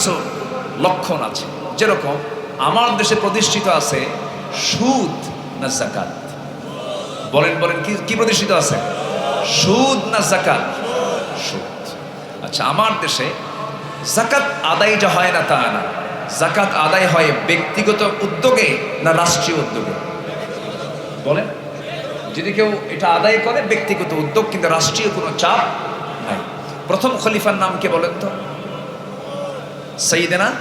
কিছু লক্ষণ আছে। যেরকম আমার দেশে প্রতিষ্ঠিত আছে সুদ না জাকাত বলেন বলেন, কি কি প্রতিষ্ঠিত আছে? সুদ না জাকাত সুদ। আচ্ছা আমার দেশে জাকাত আদায় যা হয় না তা না। জাকাত আদায় হয় ব্যক্তিগত উদ্যোগে না রাষ্ট্রীয় উদ্যোগে? বলেন। যদি কেউ এটা আদায় করে ব্যক্তিগত উদ্যোগ, কিন্তু রাষ্ট্রীয় কোনো চাপ নাই। প্রথম খলিফার নাম কে বলেন তো? সঈদেনা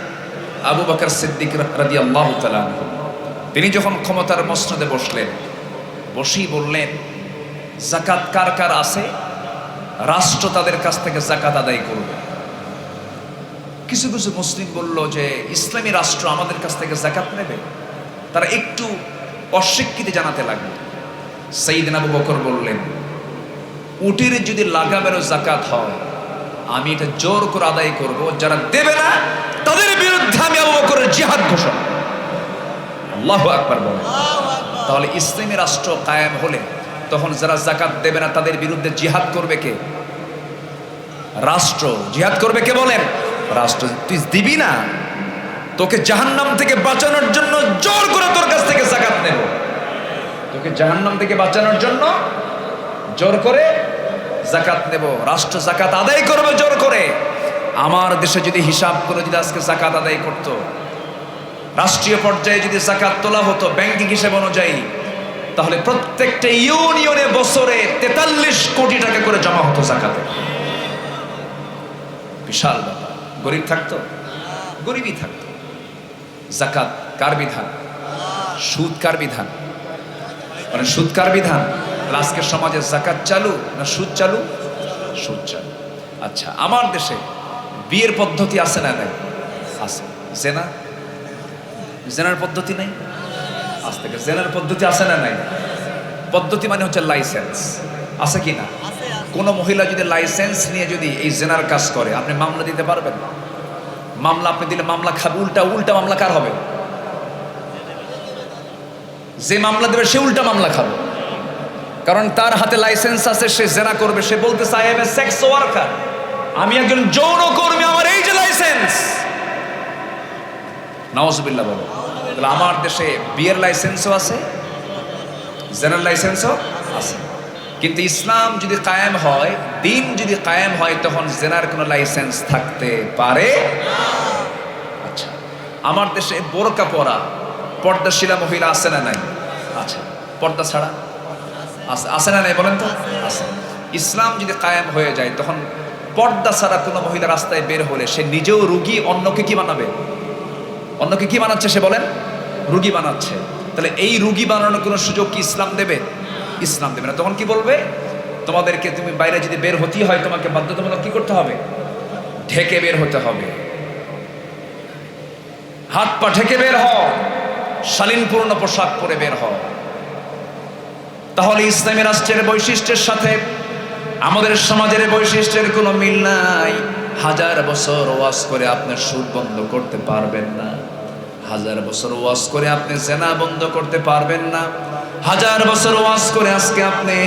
আবু বকর সিদ্দিক রাদি আল্লাহ তিনি যখন ক্ষমতার মসনদে বসলেন, বসেই বললেন, জাকাত কার কার আছে? রাষ্ট্র তাদের কাছ থেকে জাকাত আদায় করবে। কিছু কিছু মুসলিম বলল যে, ইসলামী রাষ্ট্র আমাদের কাছ থেকে জাকাত নেবে? তারা একটু অস্বীকৃতি জানাতে লাগল। সঈদিন আবু বকর বললেন, উটির যদি লাগামেরও জাকাত হয় আমি এটা জোর করে আদায় করব। যারা দেবে না, তাদের বিরুদ্ধে আমি আবু বকরের জিহাদ ঘোষণা। আল্লাহু আকবার বলে তাহলে ইসলামী রাষ্ট্র কায়েম হলে তখন যারা জাকাত দেবে না, তাদের বিরুদ্ধে জিহাদ করবে কে? রাষ্ট্র। জিহাদ করবে কে বলেন? রাষ্ট্র। তুই দিবি না? তোকে জাহান্নাম থেকে বাঁচানোর জন্য জোর করে তোর কাছ থেকে জাকাত নেব। তোকে জাহান্নাম থেকে বাঁচানোর জন্য জোর করে জাকাত নেব, রাষ্ট্র জাকাত আদায় করবে জোর করে। আমার দেশে যদি হিসাব করে যদি আজকে জাকাত আদায় করত, রাষ্ট্রীয় পর্যায়ে যদি জাকাত তোলা হতো ব্যাংকিং হিসেব অনুযায়ী, তাহলে প্রত্যেকটা ইউনিয়নে বছরে তেতাল্লিশ কোটি টাকা করে জমা হতো জাকাতে। বিশাল ব্যাপার। গরিব থাকতো? গরিবই থাকতো। জাকাত কার বিধান? সুদ কার বিধান? মানে সুদ কার বিধান? তাহলে আজকের সমাজে জাকাত চালু না সুদ চালু? সুদ চালু। আচ্ছা আমার দেশে বিয়ের পদ্ধতি আছে না নাই? আছে। জেনা? জেনার পদ্ধতি নাই? আজ থেকে জেনার পদ্ধতি আছে না নাই? পদ্ধতি মানে হচ্ছে লাইসেন্স। আছে কি না? কোনো মহিলা যদি লাইসেন্স নিয়ে যদি এই জেনার কাজ করে আপনি মামলা দিতে পারবেন? মামলা আপনি দিলে মামলা খাবে উল্টা উল্টা মামলা কার হবে? যে মামলা দেবে সে উল্টা মামলা খাবে। কারণ তার হাতে লাইসেন্স আছে, সে জেনা করবে। সে বলতে চাই এম সেক্স ওয়ার্কার আমি একজন যৌন কর্মী, আমার এই যে লাইসেন্স নওয়াজবিল্লাহ বলো তাহলে আমার দেশে বিয়ের লাইসেন্সও আছে জেনারেল লাইসেন্সও আছে। কিন্তু ইসলাম যদি কায়েম হয়, দিন যদি কায়েম হয়, তখন জেনার কোনো লাইসেন্স থাকতে পারে আচ্ছা আমার দেশে বোরকা পরা পর্দাশীলা মহিলা আছে না নাই? আচ্ছা পর্দা ছাড়া আছে না নাই বলেন তো? আছে ইসলাম যদি কায়েম হয়ে যায়, তখন পর্দা ছাড়া কোনো মহিলা রাস্তায় বের হলে সে নিজেও রুগী অন্যকে কি বানাবে অন্যকে কি বানাচ্ছে সে বলেন? রুগী বানাচ্ছে তাহলে এই রুগী বানানোর কোনো সুযোগ কি ইসলাম দেবে? ইসলাম দেবে না। তখন কি বলবে? তোমাদেরকে তুমি বাইরে যদি বের হতেই হয়, তোমাকে বাধ্যতামূলক কি করতে হবে? ঢেকে বের হতে হবে। হাত পা ঢেকে বের হও। শালীনপূর্ণ পোশাক পরে বের হও। তাহলে ইসলামী রাষ্ট্রের বৈশিষ্ট্যের সাথে আমাদের সমাজের বৈশিষ্ট্যের কোনো মিল নাই। হাজার বছর ওয়াজ করে আপনি সুদ বন্ধ করতে পারবেন না। হাজার বছর ওয়াজ করে আপনি জেনা বন্ধ করতে পারবেন না। হাজার বছর ওয়াজ করে আজকে আপনি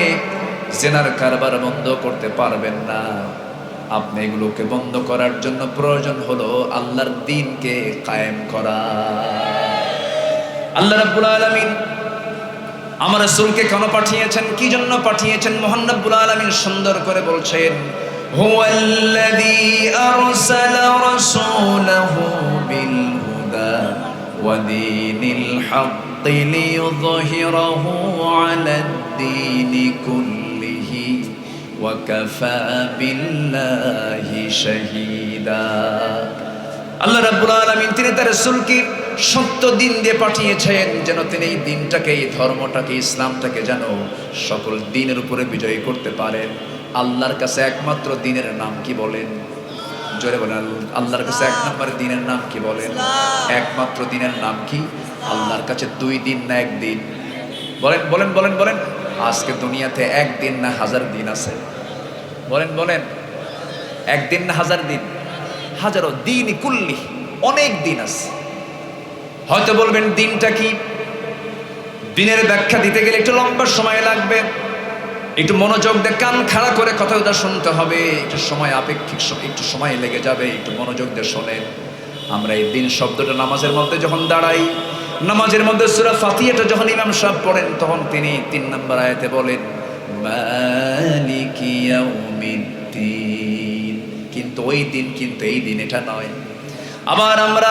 জেনার কারবার বন্ধ করতে পারবেন না। আপনি এগুলোকে বন্ধ করার জন্য প্রয়োজন হলো আল্লাহর দিনকে কায়েম করা। আল্লাহ রাব্বুল আলামিন আমার রাসূলকে কেন পাঠিয়েছেন? কি জন্য পাঠিয়েছেন? মহান রব্বুল আলামিন সুন্দর করে বলছেন রাসূলাহু বিল হুদা ওয়া দীনিল হাক্কি লিইয়ুযহিরাহু আলাদ দীনি কুল্লিহি ওয়া কাফা বিল্লাহি শাহীদা. আল্লাহ রাব্বুল আলামিন তিনি তার রাসূলকে সত্য দিন দিয়ে পাঠিয়েছেন যেন তিনি এই দিনটাকে, এই ধর্মটাকে, ইসলামটাকে যেন সকল দিনের উপরে বিজয়ী করতে পারেন। আল্লাহর কাছে একমাত্র দিনের নাম কি বলেন? জোরে বলেন, আল্লাহর কাছে এক নম্বর দিনের নাম কি বলেন? একমাত্র দিনের নাম কি? আল্লাহর কাছে দুই দিন না একদিন বলেন বলেন বলেন বলেন। আজকে দুনিয়াতে একদিন না হাজার দিন আছে। বলেন বলেন। একদিন না হাজার দিন? হাজারো দিন কুল্লি, অনেক দিন আছে। হয়তো বলবেন দিনটা কি? দিনের ব্যাখ্যা দিতে গেলে একটু লম্বা সময় লাগবে। একটু মনোযোগ দিয়ে কান খাড়া করে কথা কথাটা শুনতে হবে। একটু সময় আপেক্ষিক একটু সময় লেগে যাবে, একটু মনোযোগ দিয়ে শোনেন। আমরা এই দিন শব্দটা নামাজের মধ্যে যখন দাঁড়াই, নামাজের মধ্যে সুরা ফাতিহাটা যখন ইমাম সাহেব পড়েন, তখন তিনি তিন নম্বর আয়াতে বলেন কিন্তু ওই দিন কিন্তু এই দিন এটা নয়। আবার আমরা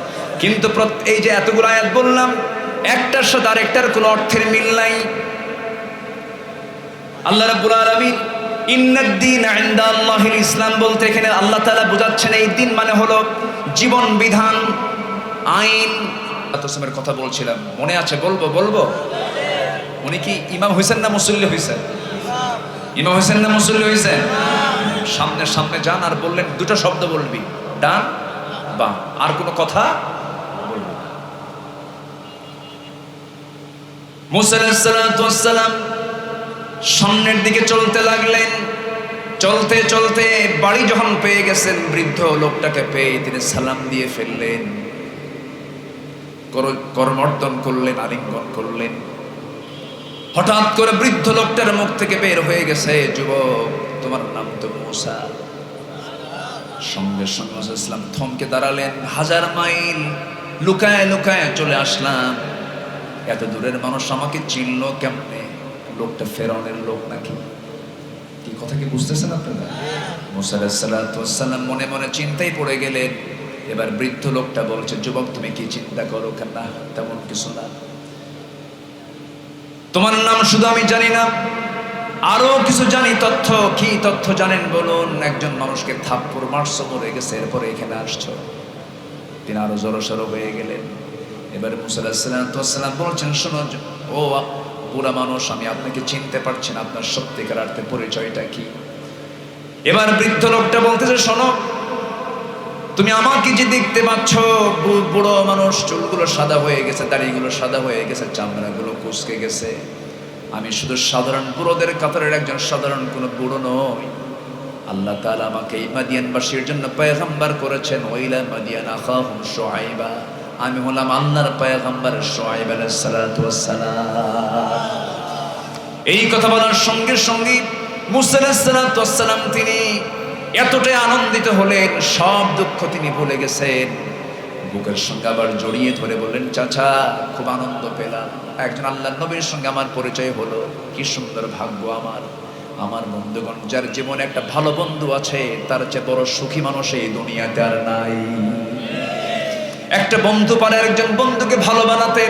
কিন্তু এই যে এতগুলো আয়াত বললাম, একটার সাথে আরেকটার কোনো অর্থের মিল নাই। আল্লাহ রাব্বুল আলামিন ইন্নাদ্দিন ইনদা আল্লাহিল ইসলাম বলতে এখানে আল্লাহ তাআলা বোঝাচ্ছেন এই দিন মানে হলো জীবন বিধান, আইন। আতসমের কথা বলছিলাম, মনে আছে? বলব বলব? উনি কি ইমাম হইছেন না মুসল্লি হইছেন? ইমাম হইছেন না মুসল্লি হইছেন? সামনে সামনে যান আর বললেন, দুটো শব্দ বলবি, ডান, বা। আর কোনো কথা বলবি না। মুসা আলাইহিস সালাম সামনের দিকে চলতে লাগলেন। চলতে চলতে বাড়ি যখন পেয়ে গেছেন, বৃদ্ধ লোকটাকে পেয়ে তিনি সালাম দিয়ে ফেললেন। কর- করমর্দন করলেন, আলিঙ্গন করলেন। হঠাৎ করে বৃদ্ধ লোকটার মুখ থেকে বের হয়ে গেছে, যুবক, তোমার নাম তো মুসা। সঙ্গে সঙ্গে ইসলাম থমকে দাঁড়ালেন। হাজার মাইল লুকায় লুকায় চলে আসলাম। এত দূরের মানুষ আমাকে চিনলো কেমনে? লোকটা ফেরনের লোক নাকি? কি কথা কি বুঝতেছেন আপনারা? মুসা সাল্লাম মনে মনে চিন্তায় পড়ে গেলেন। এবার বৃদ্ধ লোকটা বলছে, যুবক, তুমি কি চিন্তা করো না তেমন কিছু না। তোমার নাম শুধু আমি জানি না, আরও কিছু জানি, তথ্য, কি তথ্য জানেন বলুন। একজন মানুষকে থাপ্পড় মারছো, মরে গেছে, এরপরে এখানে আসছো। তিনি আরও জড়সড় হয়ে গেলেন। এবারে মুসাল্লাহাম বলছেন, শোনো ও বুড়া মানুষ, আমি আপনাকে চিনতে পারছি না, আপনার সত্যিকার অর্থে পরিচয়টা কি? এবার বৃদ্ধ লোকটা বলতেছে, শোনো, তুমি আমাকে যে দেখতে পাচ্ছ বুড়ো মানুষ, চুলগুলো সাদা হয়ে গেছে, দাড়িগুলো সাদা হয়ে গেছে, চামড়াগুলো কুচকে গেছে। আমি শুধু সাধারণ বুড়োদের কাতারের একজন সাধারণ কোনো বুড়ো নই। আল্লাহ তাআলা আমাকে এই মাদিয়ানবাসীর জন্য পয়গম্বর করেছেন, ওইলা মাদিয়ান আখাহুম শুআইবা। আমি হলাম আল্লাহর পয়গম্বর শুআইব আলাইহিস সালাতু ওয়াস সালাম। এই কথা বলার সঙ্গে সঙ্গে মুসা আলাইহিস সালাতু ওয়াস সালাম তিনি এতটাই আনন্দিত হলেন, সব দুঃখ তিনি ভুলে গেছেন। বুকের সঙ্গে আবার জড়িয়ে ধরে বললেন, চাচা, খুব আনন্দ পেলাম। একজন আল্লাহ নবীর সঙ্গে আমার পরিচয় হলো। কি সুন্দর ভাগ্য আমার। আমার বন্ধুগণ, যার জীবনে একটা ভালো বন্ধু আছে, তার চেয়ে বড় সুখী মানুষ এই দুনিয়াতে আর নাই। একটা বন্ধু পারে একজন বন্ধুকে ভালো বানাতে,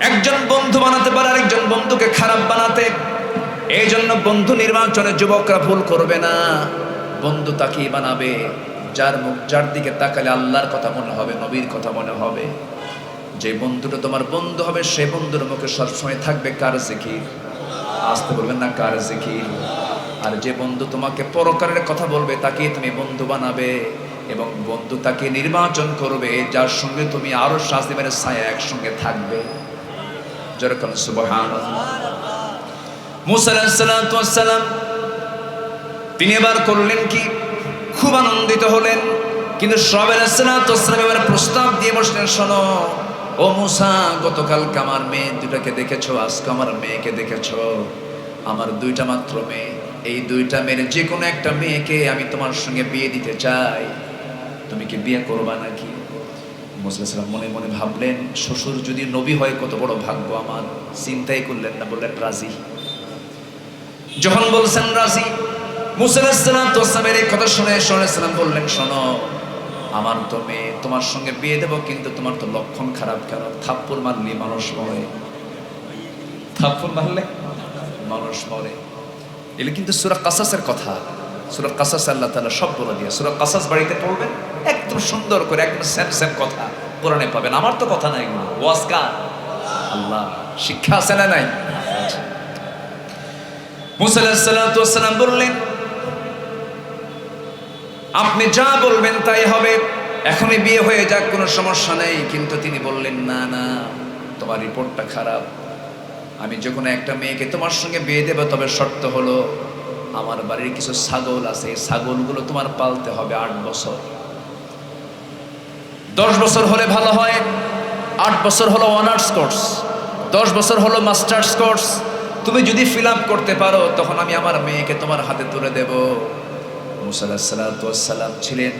একজন বন্ধু বানাতে পারে আরেকজন বন্ধুকে খারাপ বানাতে এই জন্য বন্ধু নির্বাচনে যুবকরা ভুল করবে না। বন্ধু তাকেই বানাবে, যার মুখ, যার দিকে তাকালে আল্লাহর কথা মনে হবে, নবীর কথা মনে হবে। যে বন্ধুটা তোমার বন্ধু হবে, সে বন্ধুর মুখে সবসময় থাকবে কার জিকির? আসতে বলবেন না কার জিকির? আর যে বন্ধু তোমাকে পরকারের কথা বলবে, তাকেই তুমি বন্ধু বানাবে। এবং বন্ধু তাকে নির্বাচন করবে, যার সঙ্গে তুমি আরও শাস্তিমের ছায়া একসঙ্গে থাকবে। যেরকম সুবহান মুসা সালাম তিনি এবার করলেন কি? খুব আনন্দিত হলেন, কিন্তু সব সালাম এবার প্রস্তাব দিয়ে বসলেন, শোনো, ও মুসা গতকাল আমার মেয়ে দুটাকে দেখেছ, আজকে আমার মেয়েকে দেখেছ। আমার দুইটা মাত্র মেয়ে। এই দুইটা মেয়ের যে কোনো একটা মেয়েকে আমি তোমার সঙ্গে বিয়ে দিতে চাই। তুমি কি বিয়ে করবা নাকি? মুসলাম মনে মনে ভাবলেন শ্বশুর যদি নবী হয় কত বড় ভাগ্য আমার। চিন্তাই করলেন না বললেন রাজি। যখন বলছেন রাজি মুসালামের এই কথা শুনে সোনাম বললেন শোনো আমার তো মেয়ে তোমার সঙ্গে বিয়ে দেবো কিন্তু তোমার তো লক্ষণ খারাপ কেন? থাপ্পড় মারলে মানুষ মরে। থাপ্পড় মারলে? মানুষ মরে। এগুলো কিন্তু সুরা কাসাসের কথা। সুরা কাসাস আল্লাহ তালা সব বলে দিয়ে সুরা কাসাস বাড়িতে পড়বেন? সুন্দর করে একদম সেম সেম কথা কোরআনে পাবেন। আমার তো কথা নাই এগুলো আল্লাহ। শিক্ষা আছে না নাই? মুসা আলাইহিস সালাতু ওয়াস সালাম বললেন, আপনি যা বলবেন তাই হবে। এখনই বিয়ে হয়ে যাক, কোনো সমস্যা নেই। কিন্তু তিনি বললেন, না না, তোমার রিপোর্টটা খারাপ। আমি যখন একটা মেয়েকে তোমার সঙ্গে বিয়ে দেবো, তবে শর্ত হলো আমার বাড়ির কিছু ছাগল আছে। এই ছাগলগুলো তোমার পালতে হবে আট বছর। দশ বছর হলে ভালো হয়, আট বছর হলো অনার্স কোর্স দশ বছর হলো মাস্টার্স কোর্স তুমি যদি ফিল করতে পারো, তখন আমি আমার মেয়েকে তোমার হাতে তুলে দেব। মুসাল্লাম ছিলেন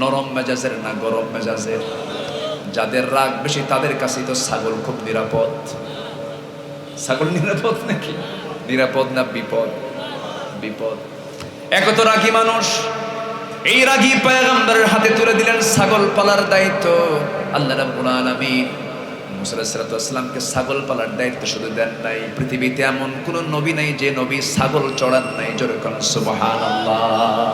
নরম মেজাজের না গরম মেজাজের? যাদের রাগ বেশি, তাদের কাছেই তো ছাগল খুব নিরাপদ। ছাগল নিরাপদ নাকি? নিরাপদ না বিপদ? বিপদ। একত রাগী মানুষ এই রাগী পায়গাম্বারের হাতে তুলে দিলেন ছাগল পালার দায়িত্ব। আল্লাহ রাব্বুল আলামিন মুসা ছাগল পালার দায়িত্ব শুধু দেন নাই। পৃথিবীতে এমন কোন নবী নাই যে নবী ছাগল চড়ান নাই। জোরে কোন, সুবহানাল্লাহ।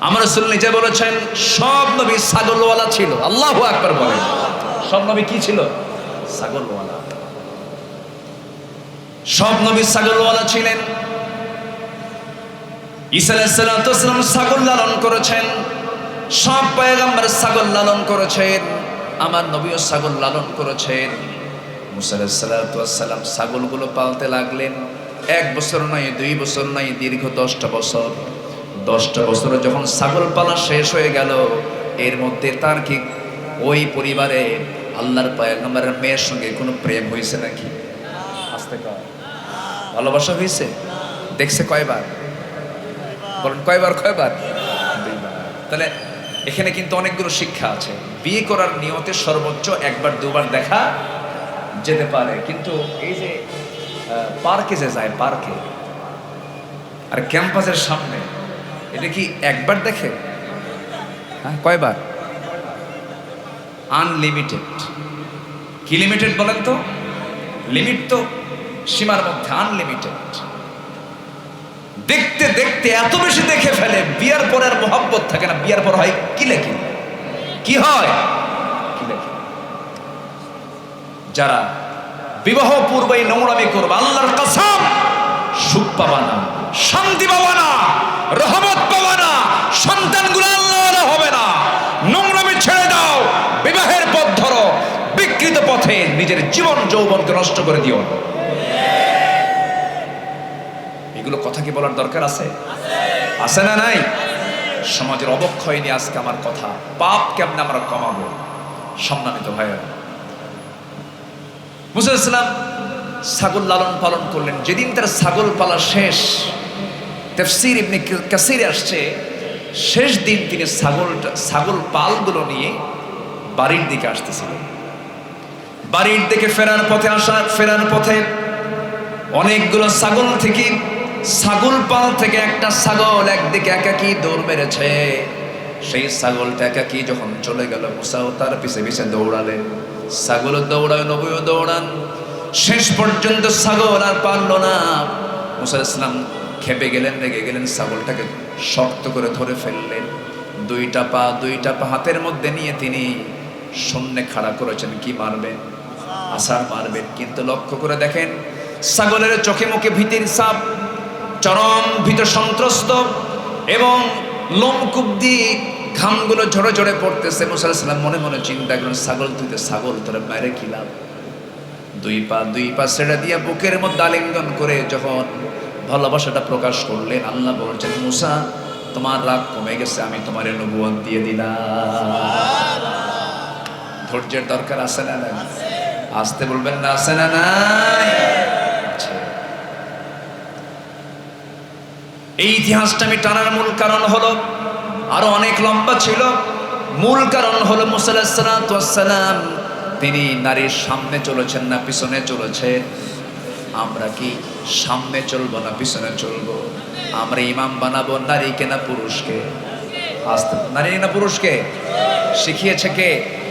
আমার রাসূল নিজে বলেছেন, সব নবী ছাগলওয়ালা ছিল। আল্লাহু আকবার বলেন। সব নবী কি ছিল? ছাগলওয়ালা। সব নবী ছাগলওয়ালা ছিলেন। ঈসা আলাইহিসসালাম ছাগল লালন করেছেন। সব পয়গম্বর ছাগল লালন করেছেন। আমার নবীও ছাগল লালন করেছেন। মুসা আলাইহিসসালাম ছাগলগুলো পালতে লাগলেন। এক বছর নয় দুই বছর নয় দীর্ঘ দশটা বছর। দশটা বছরে যখন ছাগল পালা শেষ হয়ে গেল এর মধ্যে তার কি ওই পরিবারে আল্লাহর পয়গম্বরের মেয়ের সঙ্গে কোনো প্রেম হয়েছে নাকি? আসতে ভালোবাসা হয়েছে? দেখছে কয়বার? বলেন, কয়বার কয়বার? তাহলে এখানে কিন্তু অনেকগুলো শিক্ষা আছে। বিয়ে করার নিয়তে সর্বোচ্চ একবার, দুবার দেখা যেতে পারে। কিন্তু এই যে পার্কে যে যায়, পার্কে, আর ক্যাম্পাসের সামনে, এটা কি একবার দেখে? হ্যাঁ কয়বার? আনলিমিটেড কি লিমিটেড বলেন তো? লিমিট তো সীমার মধ্যে আনলিমিটেড দেখতে দেখতে এত বেশি দেখে ফেলে, বিয়ার পর আর মোহাব্বত থাকে না। বিয়ার পর হয় কি লেখে? কি হয়? যারা বিবাহ পূর্বে নোংরামি করবে, আল্লাহর কসম, সুখ পাবা না, শান্তি পাবা না, রহমত পাবা না, সন্তানগুলো আল্লাহ হবে না। নোংরামি ছেড়ে দাও, বিবাহের পথ ধরো, বিকৃত পথে নিজের জীবন, যৌবনকে নষ্ট করে দিও না। এগুলো কথা কি বলার দরকার আছে? আছে না নাই? সমাজের অবক্ষয় নিয়ে আজকে আমার কথা। পাপ কেমনে আমরা কমাবো? সম্মানিত ভাইয়েরা। মুসা ইসলাম ছাগল লালন পালন করলেন। যেদিন তার ছাগল পালা শেষ, তেফসির ইবনে কাসিরে আসছে, শেষ দিন তিনি ছাগলটা ছাগল পালগুলো নিয়ে বাড়ির দিকে আসতেছিলেন। বাড়ির দিকে ফেরার পথে আসা ফেরার পথে অনেকগুলো ছাগল থেকে ছাগল পাল থেকে একটা ছাগল একদিকে একাকি দৌড় মেরেছে। সেই ছাগলটা একাকি যখন চলে গেল, মুসাও তার পিছে পিছে দৌড়ালেন। ছাগল দৌড়ায়, নবীও দৌড়ান। শেষ পর্যন্ত ছাগল আর পারল না। মুসা ইসলাম খেপে গেলেন, রেগে গেলেন, ছাগলটাকে শক্ত করে ধরে ফেললেন। দুইটা পা দুইটা পা হাতের মধ্যে নিয়ে তিনি শূন্যে খাড়া করেছেন। কি মারবেন? আসার মারবেন। কিন্তু লক্ষ্য করে দেখেন, ছাগলের চোখে মুখে ভীতির সাপ চরম ভীত সন্ত্রস্ত এবং লোমকূপ দিয়ে ঘামগুলো ঝরে ঝরে পড়তেছে। মুসাল্লাম মনে মনে চিন্তা করেন, ছাগল তুই তো ছাগল, তোরা বাইরে খিলাম দুই পা দুই পা ছেড়ে দিয়ে বুকের মধ্যে আলিঙ্গন করে যখন ভালোবাসাটা প্রকাশ করলেন আল্লাহ বলছেন, মুসা, তোমার রাগ কমে গেছে, আমি তোমার নবুয়ত দিয়ে দিলাম। ধৈর্যের দরকার আছে না আসতে বলবেন না, আছে না নাই? এই ইতিহাসটা আমি টানার মূল কারণ হলো, আরও অনেক লম্বা ছিল। মূল কারণ হলো মুসাল্লাম তিনি নারীর সামনে চলেছেন না, পিছনে চলেছেন আমরা কি সামনে চলবো না, পিছনে চলবো? আমরা ইমাম বানাবো নারীকে না পুরুষকে? আসতে, নারী না পুরুষকে? শিখিয়েছে কে?